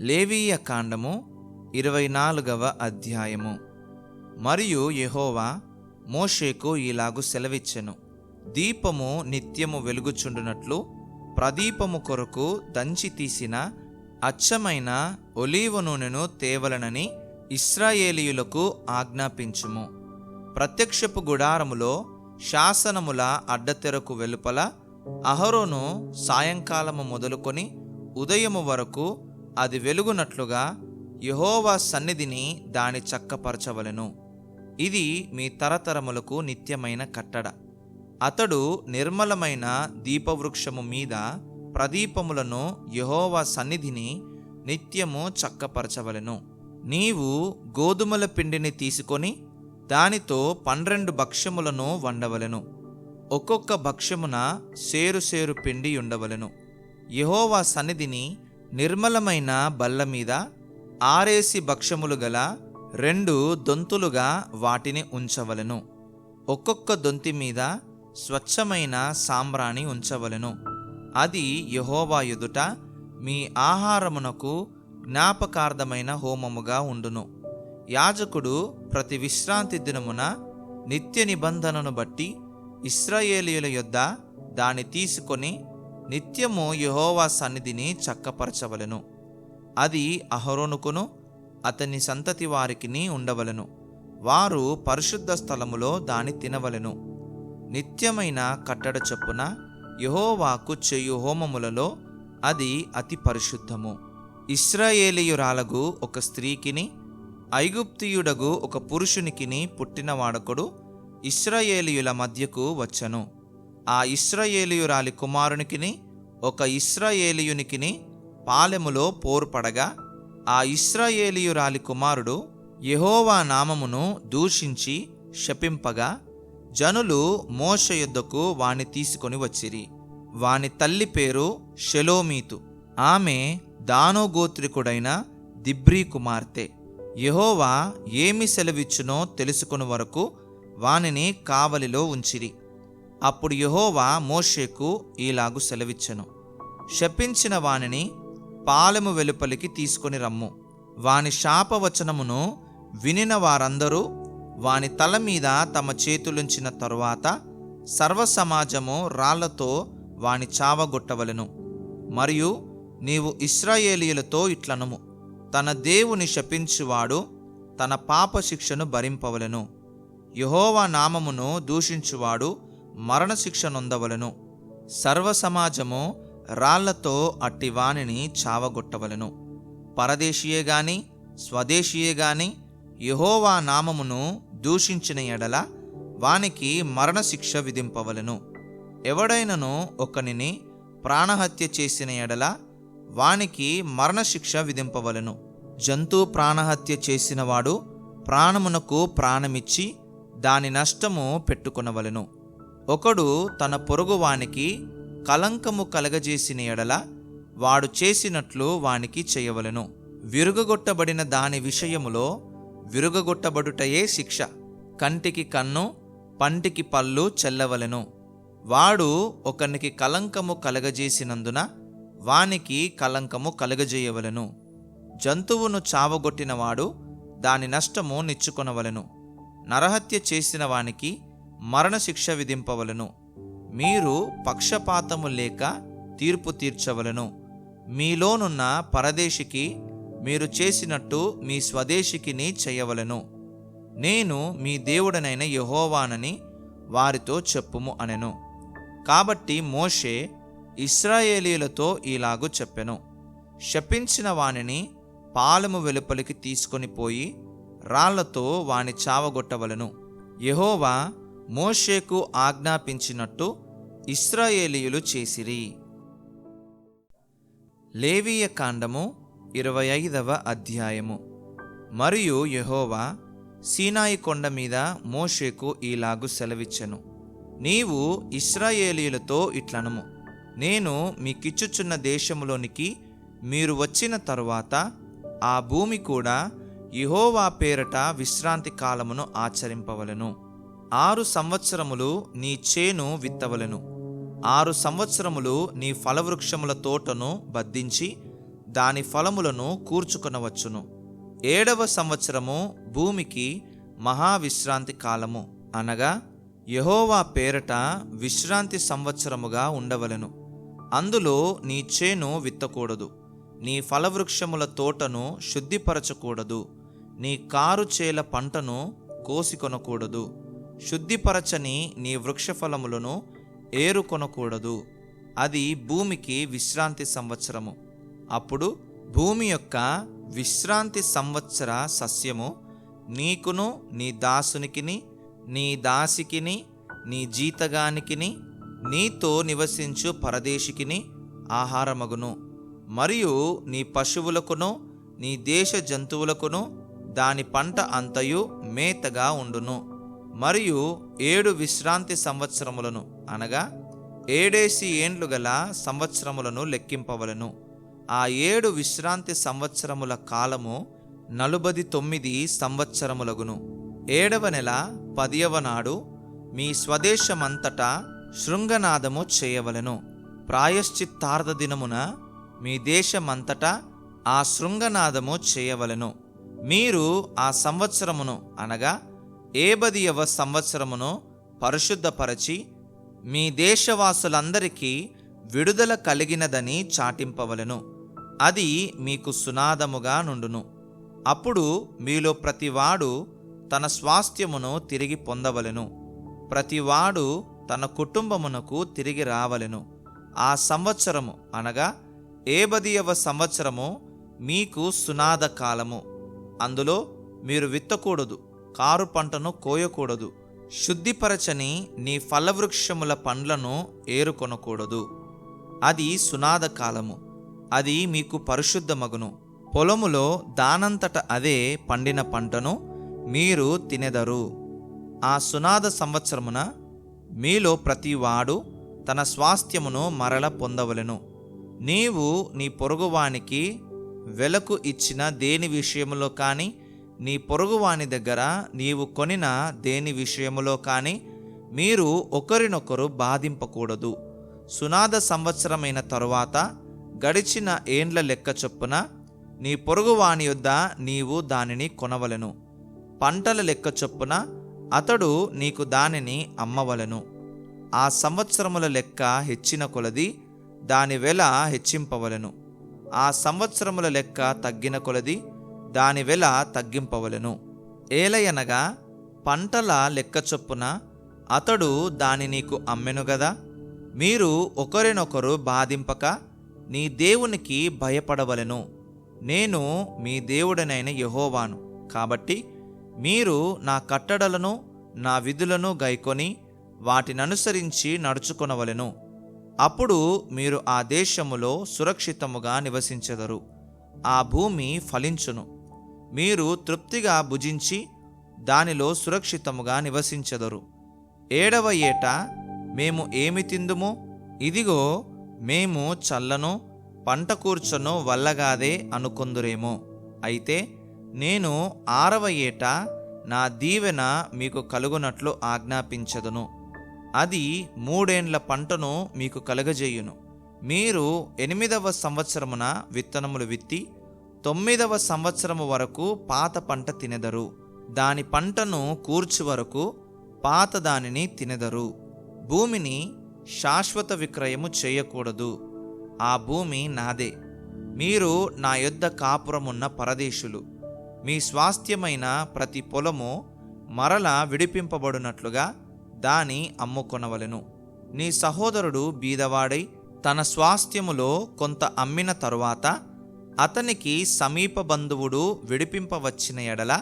లేవీయ కాండము ఇరవై నాలుగవ అధ్యాయము. మరియు యహోవా మోషేకు ఇలాగు సెలవిచ్చెను. దీపము నిత్యము వెలుగుచుండునట్లు ప్రదీపము కొరకు దంచి తీసిన అచ్చమైన ఒలీవ నూనెను తేవలనని ఇస్రాయేలీయులకు ఆజ్ఞాపించుము. ప్రత్యక్షపు గుడారములో శాసనముల అడ్డతెరకు వెలుపల అహరోను సాయంకాలము మొదలుకొని ఉదయము వరకు అది వెలుగునట్లుగా యహోవా సన్నిధిని దాని చక్కపరచవలెను. ఇది మీ తరతరములకు నిత్యమైన కట్టడ. అతడు నిర్మలమైన దీపవృక్షము మీద ప్రదీపములను యహోవా సన్నిధిని నిత్యము చక్కపరచవలెను. నీవు గోధుమల పిండిని తీసుకొని దానితో పన్నెండు భక్ష్యములను వండవలెను. ఒక్కొక్క భక్ష్యమున సేరు సేరు పిండి ఉండవలెను. యహోవా సన్నిధిని నిర్మలమైన బల్ల మీద ఆరేసి భక్ష్యములు గల రెండు దొంతులుగా వాటిని ఉంచవలెను. ఒక్కొక్క దొంతి మీద స్వచ్ఛమైన సాంబ్రాణి ఉంచవలెను. అది యహోవా ఎదుట మీ ఆహారమునకు జ్ఞాపకార్థమైన హోమముగా ఉండును. యాజకుడు ప్రతి విశ్రాంతి దినమున నిత్య నిబంధనను బట్టి ఇస్రాయేలీయుల యొద్ద దాన్ని తీసుకొని నిత్యము యహోవా సన్నిధిని చక్కపరచవలెను. అది అహరోనుకును అతని సంతతి వారికిని ఉండవలెను. వారు పరిశుద్ధ స్థలములో దాని తినవలెను. నిత్యమైన కట్టడ చొప్పున యహోవాకు చేయు హోమములలో అది అతి పరిశుద్ధము. ఇస్రాయేలీయురాలగు ఒక స్త్రీకిని ఐగుప్తియుడగు ఒక పురుషునికిని పుట్టినవాడకుడు ఇస్రాయేలీయుల మధ్యకు వచ్చను. ఆ ఇస్రయేలియురాలి కుమారునికిని ఒక ఇస్రయేలియునికిని పాలెములో పోరుపడగా ఆ ఇస్రాయేలీయురాలి కుమారుడు యహోవా నామమును దూషించి శపింపగా జనులు మోష యుద్ధకు వాని తీసుకొని వచ్చిరి. వాని తల్లి పేరు షెలోమీతు. ఆమె దానో గోత్రికుడైన దిబ్రీ కుమార్తె. యహోవా ఏమి సెలవిచ్చునో తెలుసుకుని వరకు వానిని కావలిలో ఉంచిరి. అప్పుడు యహోవా మోషేకు ఈలాగు సెలవిచ్చెను. శపించిన వానిని పాలెము వెలుపలికి తీసుకొని రమ్ము. వాని శాపవచనమును వినిన వారందరూ వాని తల మీద తమ చేతులుంచిన తరువాత సర్వసమాజము రాళ్ళతో వాని చావగొట్టవలెను. మరియు నీవు ఇస్రాయేలీయులతో ఇట్లనుము. తన దేవుని శపించువాడు తన పాప శిక్షను భరింపవలెను. యెహోవా నామమును దూషించువాడు మరణశిక్ష నొందవలెను. సర్వసమాజము రాళ్ళతో అట్టి వానిని చావగొట్టవలెను. పరదేశీయే గాని స్వదేశీయే గాని యహోవా నామమును దూషించిన ఎడల వానికి మరణశిక్ష విధింపవలెను. ఎవడైనను ఒకనిని ప్రాణహత్య చేసిన ఎడల వానికి మరణశిక్ష విధింపవలెను. జంతు ప్రాణహత్య చేసినవాడు ప్రాణమునకు ప్రాణమిచ్చి దాని నష్టము పెట్టుకొనవలెను. ఒకడు తన పొరుగువానికి కలంకము కలగజేసిన ఎడల వాడు చేసినట్లు వానికి చేయవలెను. విరుగగొట్టబడిన దాని విషయములో విరుగగొట్టబడుటయే శిక్ష. కంటికి కన్ను పంటికి పళ్ళు చెల్లవలెను. వాడు ఒకనికి కలంకము కలగజేసినందున వానికి కలంకము కలగజేయవలను. జంతువును చావగొట్టినవాడు దాని నష్టము నిచ్చుకొనవలెను. నరహత్య చేసిన వానికి మరణశిక్ష విధింపవలెను. మీరు పక్షపాతము లేక తీర్పు తీర్చవలెను. మీలోనున్న పరదేశికి మీరు చేసినట్టు మీ స్వదేశికిని చేయవలెను. నేను మీ దేవుడనైన యహోవానని వారితో చెప్పుము అనెను. కాబట్టి మోషే ఇస్రాయేలీలతో ఇలాగు చెప్పెను. శపించిన వానిని పాలము వెలుపలికి తీసుకొని పోయి రాళ్ళతో వాని చావగొట్టవలను. యహోవా మోషేకు ఆజ్ఞాపించినట్టు ఇస్రాయేలీయులు చేసిరి. లేవీయ కాండము ఇరవై ఐదవ అధ్యాయము. మరియు యహోవా సీనాయి కొండ మీద మోషేకు ఈలాగు సెలవిచ్చెను. నీవు ఇస్రాయేలీయులతో ఇట్లనము. నేను మీకిచ్చుచున్న దేశములోనికి మీరు వచ్చిన తరువాత ఆ భూమి కూడా ఇహోవా పేరట విశ్రాంతి కాలమును ఆచరింపవలను. ఆరు సంవత్సరములు నీ చేను విత్తవలెను. ఆరు సంవత్సరములు నీ ఫలవృక్షముల తోటను బద్దించి దాని ఫలములను కూర్చుకొనవచ్చును. ఏడవ సంవత్సరము భూమికి మహావిశ్రాంతి కాలము. అనగా యహోవా పేరట విశ్రాంతి సంవత్సరముగా ఉండవలెను. అందులో నీ చేను విత్తకూడదు. నీ ఫలవృక్షముల తోటను శుద్ధిపరచకూడదు. నీ కారు చేల పంటను కోసికొనకూడదు. శుద్ధిపరచని నీ వృక్షఫలములను ఏరుకొనకూడదు. అది భూమికి విశ్రాంతి సంవత్సరము. అప్పుడు భూమి యొక్క విశ్రాంతి సంవత్సర సస్యము నీకును నీ దాసునికిని నీ దాసికిని నీ జీతగానికిని నీతో నివసించు పరదేశికిని ఆహారమగును. మరియు నీ పశువులకును నీ దేశ జంతువులకును దాని పంట అంతయు మేతగా ఉండును. మరియు ఏడు విశ్రాంతి సంవత్సరములను అనగా ఏడేసి ఏండ్లు గల సంవత్సరములను లెక్కింపవలను. ఆ ఏడు విశ్రాంతి సంవత్సరముల కాలము నలుబది తొమ్మిది సంవత్సరములగును. ఏడవ నెల పదియవ నాడు మీ స్వదేశమంతటా శృంగనాదము చేయవలెను. ప్రాయశ్చిత్తార్థ దినమున మీ దేశమంతటా ఆ శృంగనాదము చేయవలెను. మీరు ఆ సంవత్సరమును అనగా ఏబదియవ సంవత్సరమును పరిశుద్ధపరచి మీ దేశవాసులందరికీ విడుదల కలిగినదని చాటింపవలెను. అది మీకు సునాదముగా నుండును. అప్పుడు మీలో ప్రతివాడు తన స్వాస్థ్యమును తిరిగి పొందవలెను. ప్రతివాడు తన కుటుంబమునకు తిరిగి రావలెను. ఆ సంవత్సరము అనగా ఏబదియవ సంవత్సరము మీకు సునాద కాలము. అందులో మీరు విత్తకూడదు. కారు పంటను కోయకూడదు. శుద్ధిపరచని నీ ఫలవృక్షముల పండ్లను ఏరుకొనకూడదు. అది సునాద కాలము. అది మీకు పరిశుద్ధమగును. పొలములో దానంతట అదే పండిన పంటను మీరు తినెదరు. ఆ సునాద సంవత్సరమున మీలో ప్రతివాడు తన స్వాస్థ్యమును మరల పొందవలెను. నీవు నీ పొరుగువానికి వెలకు ఇచ్చిన దేని విషయములో కానీ నీ పొరుగువాని దగ్గర నీవు కొనిన దేని విషయములో కానీ మీరు ఒకరినొకరు బాధింపకూడదు. సునాద సంవత్సరమైన తరువాత గడిచిన ఏండ్ల లెక్క చొప్పున నీ పొరుగువాని యొద్ద నీవు దానిని కొనవలను. పంటల లెక్క చొప్పున అతడు నీకు దానిని అమ్మవలను. ఆ సంవత్సరముల లెక్క హెచ్చిన కొలది దాని వెల హెచ్చింపవలెను. ఆ సంవత్సరముల లెక్క తగ్గిన కొలది దాని వెల తగ్గింపవలెను. ఏలయనగా పంటల లెక్క చొప్పున అతడు దాని నీకు అమ్మెను గదా? మీరు ఒకరినొకరు బాధింపక నీ దేవునికి భయపడవలెను. నేను మీ దేవుడనైన యెహోవాను. కాబట్టి మీరు నా కట్టడలను నా విధులను గైకొని వాటిననుసరించి నడుచుకొనవలెను. అప్పుడు మీరు ఆ దేశములో సురక్షితముగా నివసించెదరు. ఆ భూమి ఫలించును. మీరు తృప్తిగా భుజించి దానిలో సురక్షితముగా నివసించెదరు. ఏడవ ఏట మేము ఏమి తిందుము? ఇదిగో మేము చల్లను పంట కూర్చొను వల్లగాదే అనుకుందురేమో. అయితే నేను ఆరవ ఏట నా దీవెన మీకు కలుగునట్లు ఆజ్ఞాపించదును. అది మూడేండ్ల పంటను మీకు కలగజేయును. మీరు ఎనిమిదవ సంవత్సరమున విత్తనములు విత్తి తొమ్మిదవ సంవత్సరము వరకు పాత పంట తినెదరు. దాని పంటను కూర్చు వరకు పాత దానిని తినెదరు. భూమిని శాశ్వత విక్రయము చేయకూడదు. ఆ భూమి నాదే. మీరు నా యొద్ద కాపురమున్న పరదేశులు. మీ స్వాస్థ్యమైన ప్రతి పొలము మరల విడిపింపబడినట్లుగా దాని అమ్ముకొనవలెను. నీ సహోదరుడు బీదవాడై తన స్వాస్థ్యములో కొంత అమ్మిన తరువాత అతనికి సమీప బంధువుడు విడిపింపవచ్చిన ఎడల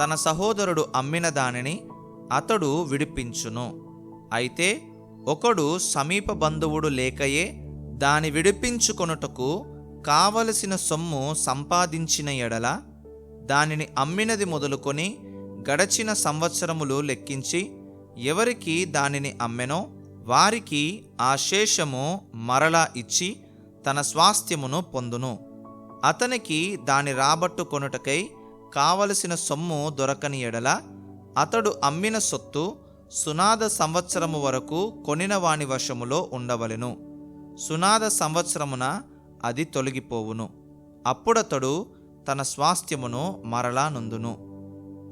తన సహోదరుడు అమ్మిన దానిని అతడు విడిపించును. అయితే ఒకడు సమీప బంధువుడు లేకయే దాని విడిపించుకొనుటకు కావలసిన సొమ్ము సంపాదించిన ఎడల దానిని అమ్మినది మొదలుకొని గడచిన సంవత్సరములు లెక్కించి ఎవరికి దానిని అమ్మెనో వారికి ఆ శేషము మరలా ఇచ్చి తన స్వాస్థ్యమును పొందును. అతనికి దాని రాబట్టుకొనుటకై కావలసిన సొమ్ము దొరకని ఎడల అతడు అమ్మిన సొత్తు సునాద సంవత్సరము వరకు కొనిన వాని వశములో ఉండవలెను. సునాద సంవత్సరమున అది తొలగిపోవును. అప్పుడతడు తన స్వాస్థ్యమును మరలా నుందును.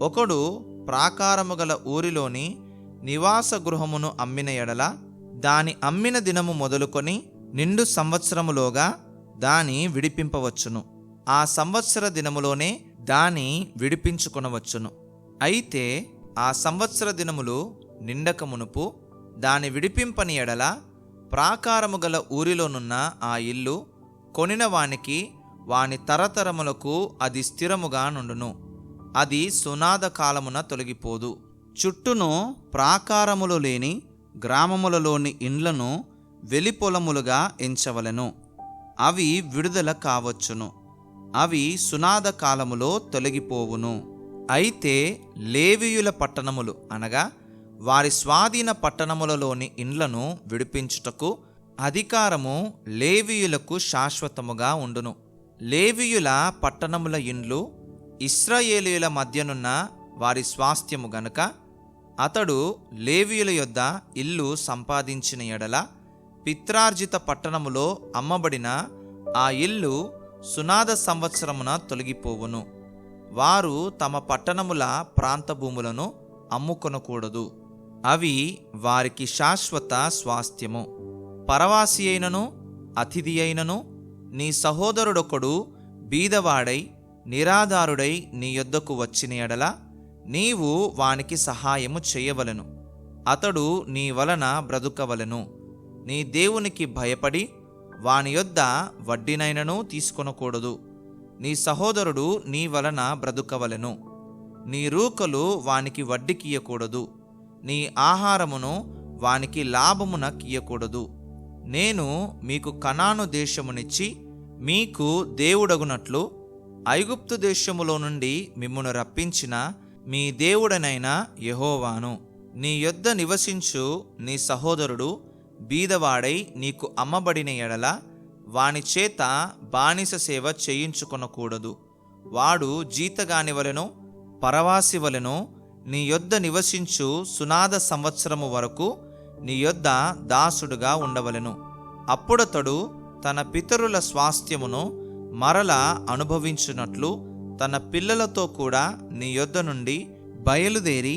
ఒకడు ప్రాకారము గల ఊరిలోని నివాస గృహమును అమ్మిన ఎడల దాని అమ్మిన దినము మొదలుకొని నిండు సంవత్సరములోగా దాని విడిపింపవచ్చును. ఆ సంవత్సర దినములోనే దాని విడిపించుకొనవచ్చును. అయితే ఆ సంవత్సర దినములు నిండక మునుపు దాని విడిపింపని ఎడల ప్రాకారము గల ఊరిలోనున్న ఆ ఇల్లు కొనిన వానికి వాని తరతరములకు అది స్థిరముగా నుండును. అది సునాద కాలమున తొలగిపోదు. చుట్టూను ప్రాకారములు లేని గ్రామములలోని ఇండ్లను వెలిపొలములుగా ఎంచవలెను. అవి విడుదల కావచ్చును. అవి సునాద కాలములో తొలగిపోవును. అయితే లేవియుల పట్టణములు అనగా వారి స్వాధీన పట్టణములలోని ఇండ్లను విడిపించుటకు అధికారము లేవియులకు శాశ్వతముగా ఉండును. లేవియుల పట్టణముల ఇండ్లు ఇస్రాయేలీయుల మధ్యనున్న వారి స్వాస్థ్యము గనుక అతడు లేవియుల యొద్ద ఇల్లు సంపాదించిన ఎడల పిత్రార్జిత పట్టణములో అమ్మబడిన ఆ ఇల్లు సునాద సంవత్సరమున తొలగిపోవును. వారు తమ పట్టణముల ప్రాంత భూములను అమ్ముకొనకూడదు. అవి వారికి శాశ్వత స్వాస్థ్యము. పరవాసి అయినను అతిథి అయినను నీ సహోదరుడొకడు బీదవాడై నిరాధారుడై నీ యొద్దకు వచ్చిన ఎడల నీవు వానికి సహాయము చేయవలను. అతడు నీ వలన బ్రతుకవలను. నీ దేవునికి భయపడి వాని యొద్ద వడ్డీనైనను తీసుకొనకూడదు. నీ సహోదరుడు నీ వలన బ్రతుకవలెను. నీ రూకలు వానికి వడ్డీకియకూడదు నీ ఆహారమును వానికి లాభమున కీయకూడదు నేను మీకు కణాను దేశమునిచ్చి మీకు దేవుడగునట్లు ఐగుప్తు దేశములో నుండి మిమ్మును రప్పించిన మీ దేవుడనైన యహోవాను. నీ యొద్ద నివసించు నీ సహోదరుడు బీదవాడై నీకు అమ్మబడిన ఎడల వాని చేత బానిస సేవ చేయించుకొనకూడదు. వాడు జీతగాని వలెనో పరవాసి వలెనో నీ యొద్ద నివసించు సునాద సంవత్సరము వరకు నీ యొద్ద దాసుడుగా ఉండవలెను. అప్పుడతడు తన పితరుల స్వాస్థ్యమును మరల అనుభవించినట్లు తన పిల్లలతో కూడా నీ యొద్ద నుండి బయలుదేరి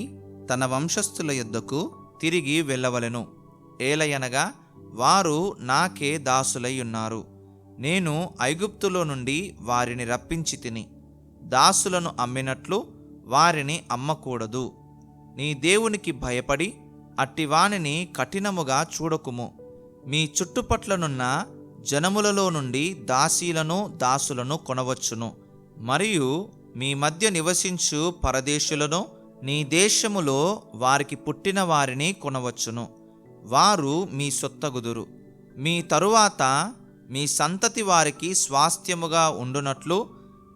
తన వంశస్థుల యొద్దకు తిరిగి వెళ్ళవలెను. ఏలయనగా వారు నాకే దాసులై ఉన్నారు. నేను ఐగుప్తులో నుండి వారిని రప్పించి తిని దాసులను అమ్మినట్లు వారిని అమ్మకూడదు. నీ దేవునికి భయపడి అట్టివానిని కఠినముగా చూడకుము. మీ చుట్టుపట్లనున్న జనములలో నుండి దాసీలను దాసులను కొనవచ్చును. మరియు మీ మధ్య నివసించు పరదేశులను నీ దేశములో వారికి పుట్టిన వారిని కొనవచ్చును. వారు మీ సొత్తగుదురు. మీ తరువాత మీ సంతతి వారికి స్వాస్థ్యముగా ఉండునట్లు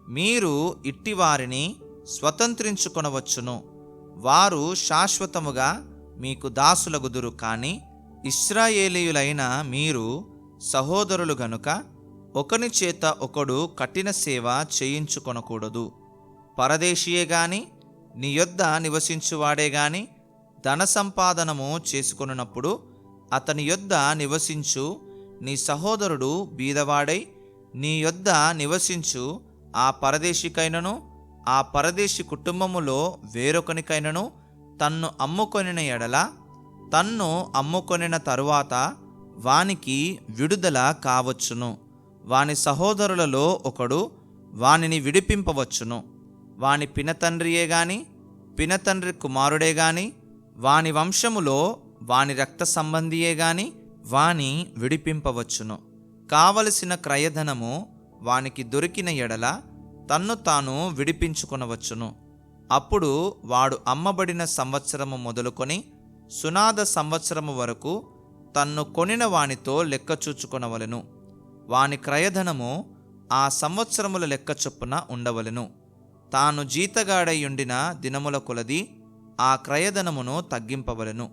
మీరు ఇట్టివారిని స్వతంత్రించుకొనవచ్చును. వారు శాశ్వతముగా మీకు దాసులగుదురు కానీ ఇస్రాయేలీయులైన మీరు సహోదరులు గనుక ఒకని చేత ఒకడు కఠిన సేవ చేయించుకొనకూడదు. పరదేశీయే గాని నీ యొద్ద నివసించువాడే గాని ధన సంపాదనము చేసుకొనున్నప్పుడు అతని యొద్ద నివసించు నీ సహోదరుడు బీదవాడై నీ యొద్ద నివసించు ఆ పరదేశికైనను ఆ పరదేశి కుటుంబములో వేరొకనికైనను తన్ను అమ్ముకొనిన ఎడల తన్ను అమ్ముకొనిన తరువాత వానికి విడుదల కావచ్చును. వాని సహోదరులలో ఒకడు వానిని విడిపింపవచ్చును. వాని పినతండ్రియే గాని పినతండ్రి కుమారుడే గాని వాని వంశములో వాని రక్త సంబంధియే గాని వాని విడిపింపవచ్చును. కావలసిన క్రయధనము వానికి దొరికిన ఎడల తన్ను తాను విడిపించుకొనవచ్చును. అప్పుడు వాడు అమ్మబడిన సంవత్సరము మొదలుకొని సునాద సంవత్సరము వరకు తన్ను కొనిన వానితో లెక్క చూచుకొనవలెను. వాని క్రయధనము ఆ సంవత్సరముల లెక్క చొప్పున ఉండవలెను. తాను ఉండిన దినముల కొలది ఆ క్రయధనమును తగ్గింపవలెను.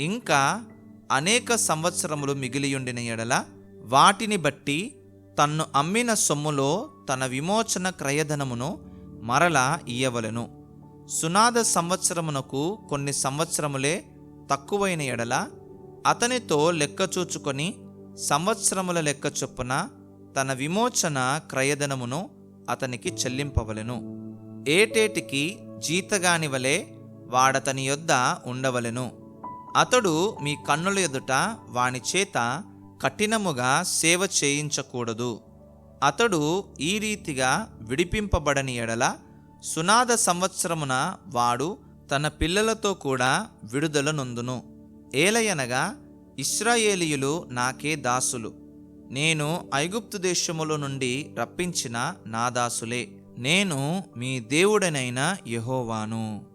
ఇంకా అనేక సంవత్సరములు మిగిలియుండిన ఎడల వాటిని బట్టి తన్ను అమ్మిన సొమ్ములో తన విమోచన క్రయధనమును మరలా ఇయ్యవలెను. సునాద సంవత్సరమునకు కొన్ని సంవత్సరములే తక్కువైన ఎడల అతనితో లెక్క చూచుకొని సంవత్సరముల లెక్క చొప్పున తన విమోచన క్రయధనమును అతనికి చెల్లింపవలెను. ఏటేటికి జీతగాని వలె వాడతని యొద్ద ఉండవలెను. అతడు మీ కన్నుల ఎదుట వాని చేత కఠినముగా సేవ చేయించకూడదు. అతడు ఈ రీతిగా విడిపింపబడని ఎడల సునాద సంవత్సరమున వాడు తన పిల్లలతో కూడా విడుదల నొందును. ఏలయనగా ఇస్రాయేలీయులు నాకే దాసులు. నేను ఐగుప్తు దేశములో నుండి రప్పించిన నా దాసులే. నేను మీ దేవుడనైన యహోవాను.